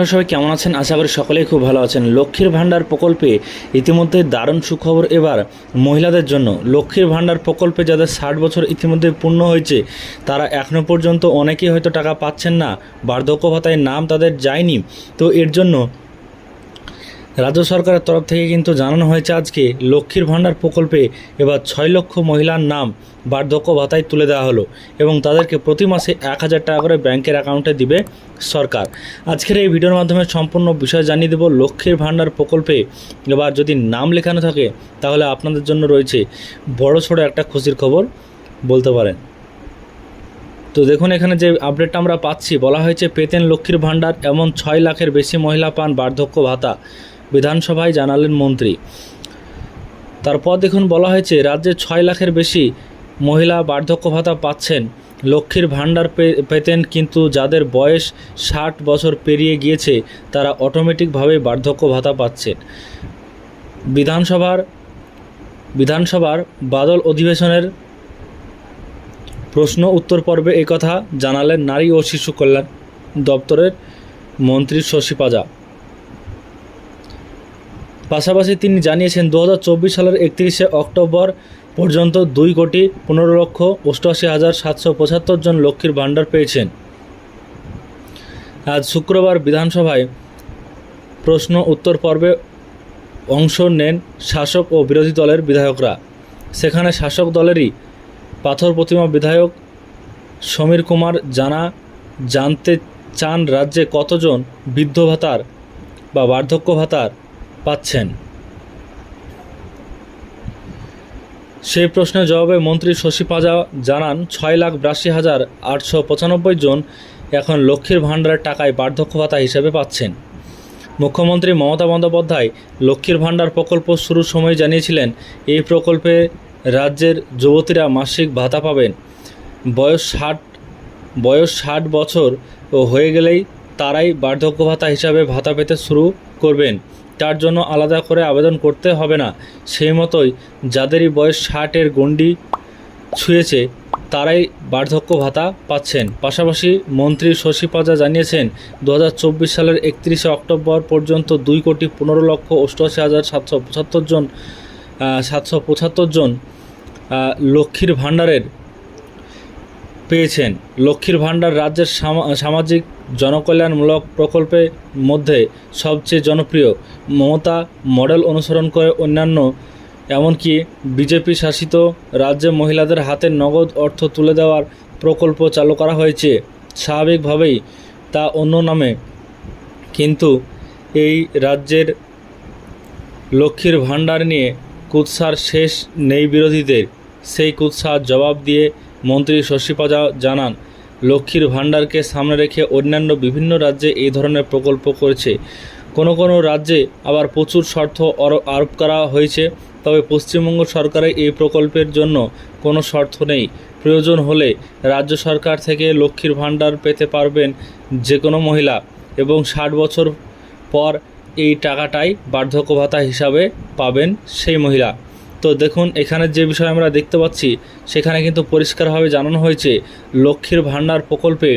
সবাই কেমন আছেন? আশা করি সকলেই খুব ভালো আছেন। লক্ষ্মীর ভাণ্ডার প্রকল্পে ইতিমধ্যে দারুণ সুখবর এবার মহিলাদের জন্য। লক্ষ্মীর ভাণ্ডার প্রকল্পে যাদের ষাট বছর ইতিমধ্যে পূর্ণ হয়েছে, তারা এখনও পর্যন্ত অনেকেই হয়তো টাকা পাচ্ছেন না। বার্ধক্য ভাতায় নাম তাদের যায়নি। তো এর জন্য রাজ্য সরকারের তরফ থেকে কিন্তু জানানো হয়েছে আজকে লক্ষ্মীর ভাণ্ডার প্রকল্পে এবার ছয় লক্ষ মহিলার নাম বার্ধক্য ভাতায় তুলে দেওয়া হলো এবং তাদেরকে প্রতি মাসে এক হাজার টাকা করে ব্যাংকের অ্যাকাউন্টে দিবে সরকার। আজকের এই ভিডিওর মাধ্যমে সম্পূর্ণ বিষয় জানিয়ে দেব লক্ষ্মীর ভাণ্ডার প্রকল্পে এবার যদি নাম লেখানো থাকে, তাহলে আপনাদের জন্য রয়েছে বড় ছোটো একটা খুশির খবর বলতে পারেন। তো দেখুন, এখানে যে আপডেটটা আমরা পাচ্ছি, বলা হয়েছে, পেতেন লক্ষ্মীর ভাণ্ডার এমন ছয় লাখের বেশি মহিলা পান বার্ধক্য ভাতা। বিধানসভায় জানালেন মন্ত্রী। তারপর দেখুন বলা হয়েছে, রাজ্যে ছয় লাখের বেশি মহিলা বার্ধক্য ভাতা পাচ্ছেন। লক্ষ্মীর ভাণ্ডার পেতেন কিন্তু যাদের বয়স ষাট বছর পেরিয়ে গিয়েছে, তারা অটোমেটিকভাবে বার্ধক্য ভাতা পাচ্ছেন। বিধানসভার বিধানসভার বাদল অধিবেশনের প্রশ্ন উত্তর পর্বে কথা জানালেন নারী ও শিশু কল্যাণ দপ্তরের মন্ত্রী শশী পাজা। পাশাপাশি তিনি জানিয়েছেন দু হাজার চব্বিশ সালের একত্রিশে অক্টোবর পর্যন্ত দুই কোটি পনেরো লক্ষ অষ্টআশি হাজার সাতশো পঁচাত্তর জন লক্ষ্মীর ভাণ্ডার পেয়েছেন। আজ শুক্রবার বিধানসভায় প্রশ্ন উত্তর পর্বে অংশ নেন শাসক ও বিরোধী দলের বিধায়করা। সেখানে শাসক দলেরই পাথর প্রতিমা বিধায়ক সমীর কুমার জানা, জানতে চান রাজ্যে কতজন বৃদ্ধ ভাতার বা বার্ধক্য ভাতার পাচ্ছেন? সেই প্রশ্নের জবাবে মন্ত্রী শশী পাজা জানান, ছয় লাখ বিরাশি হাজার আটশো পঁচানব্বই জন এখন লক্ষ্মীর ভাণ্ডারের টাকায় বার্ধক্য ভাতা হিসেবে পাচ্ছেন। মুখ্যমন্ত্রী মমতা বন্দ্যোপাধ্যায় লক্ষ্মীর ভাণ্ডার প্রকল্প শুরুর সময় জানিয়েছিলেন, এই প্রকল্পে রাজ্যের যুবতীরা মাসিক ভাতা পাবেন। বয়স ষাট বয়স ষাট বছর ও হয়ে গেলেই তারাই বার্ধক্য ভাতা হিসাবে ভাতা পেতে শুরু করবেন। তার জন্য আলাদা করে আবেদন করতে হবে না। সেই মতোই যাদেরই বয়স ষাটের গণ্ডি ছুঁয়েছে, তারাই বার্ধক্য ভাতা পাচ্ছেন। পাশাপাশি মন্ত্রী শশী পাজা জানিয়েছেন দু হাজার চব্বিশ সালের একত্রিশে অক্টোবর পর্যন্ত দুই কোটি পনেরো লক্ষ অষ্টআশি হাজার সাতশো পঁচাত্তর জন সাতশো পঁচাত্তর জন লক্ষ্মীর ভাণ্ডারের পেয়েছেন। লক্ষ্মীর ভাণ্ডার রাজ্যের সামাজিক জনকল্যাণমূলক প্রকল্পের মধ্যে সবচেয়ে জনপ্রিয়। মমতা মডেল অনুসরণ করে অন্যান্য, এমনকি বিজেপি শাসিত রাজ্যে মহিলাদের হাতে নগদ অর্থ তুলে দেওয়ার প্রকল্প চালু করা হয়েছে। স্বাভাবিকভাবেই তা অন্য নামে। কিন্তু এই রাজ্যের লক্ষ্মীর ভাণ্ডার নিয়ে কুৎসার শেষ নেই বিরোধীদের। সেই কুৎসার জবাব দিয়ে মন্ত্রী শশীপাজা জানান লক্ষ্মীর ভাণ্ডারকে সামনে রেখে অন্যান্য বিভিন্ন রাজ্যে এই ধরনের প্রকল্প করেছে। কোনো কোনো রাজ্যে আবার প্রচুর শর্ত আরো- আরোপ করা হয়েছে, তবে পশ্চিমবঙ্গ সরকারের এই প্রকল্পের জন্য কোনো শর্ত নেই। প্রয়োজন হলে রাজ্য সরকার থেকে লক্ষ্মীর ভাণ্ডার পেতে পারবেন যে কোনো মহিলা এবং ষাট বছর পর এই টাকাটাই বার্ধক্য ভাতা হিসাবে পাবেন সেই মহিলা। তো দেখুন, এখানে যে বিষয় আমরা দেখতে পাচ্ছি, সেখানে কিন্তু পরিষ্কারভাবে জানানো হয়েছে লক্ষ্মীর ভাণ্ডার প্রকল্পে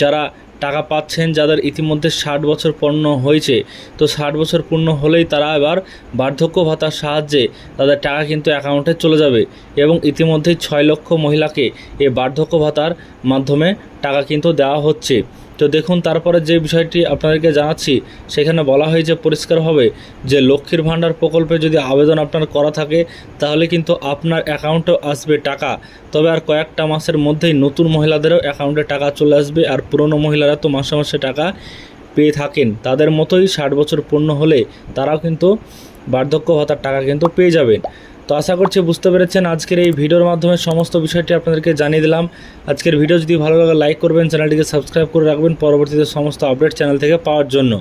যারা টাকা পাচ্ছেন, যাদের ইতিমধ্যে ষাট বছর পূর্ণ হয়েছে, তো ষাট বছর পূর্ণ হলেই তারা এবার বার্ধক্য ভাতার সাহায্যে তাদের টাকা কিন্তু অ্যাকাউন্টে চলে যাবে এবং ইতিমধ্যেই ছয় লক্ষ মহিলাকে এই বার্ধক্য ভাতার মাধ্যমে টাকা কিন্তু দেওয়া হচ্ছে। তো দেখুন, তারপরে যে বিষয়টি আপনাদেরকে জানাচ্ছি, সেখানে বলা হয়েছে পরিষ্কারভাবে যে লক্ষ্মীর ভাণ্ডার প্রকল্পে যদি আবেদন আপনার করা থাকে, তাহলে কিন্তু আপনার অ্যাকাউন্টেও আসবে টাকা। তবে আর কয়েকটা মাসের মধ্যেই নতুন মহিলাদেরও অ্যাকাউন্টে টাকা চলে আসবে আর পুরনো মহিলারা তো মাসে মাসে টাকা পেয়ে থাকেন। তাদের মতোই ষাট বছর পূর্ণ হলে তারাও কিন্তু বার্ধক্য ভাতার টাকা কিন্তু পেয়ে যাবেন। তো আশা করছি বুঝতে পেরেছেন আজকের এই ভিডিওর মাধ্যমে সমস্ত বিষয়টি আপনাদেরকে জানিয়ে দিলাম। আজকের ভিডিও যদি ভালো লাগে লাইক করবেন, চ্যানেলটিকে সাবস্ক্রাইব করে রাখবেন। পরবর্তীতে সমস্ত আপডেট চ্যানেল থেকে পাওয়ার জন্য।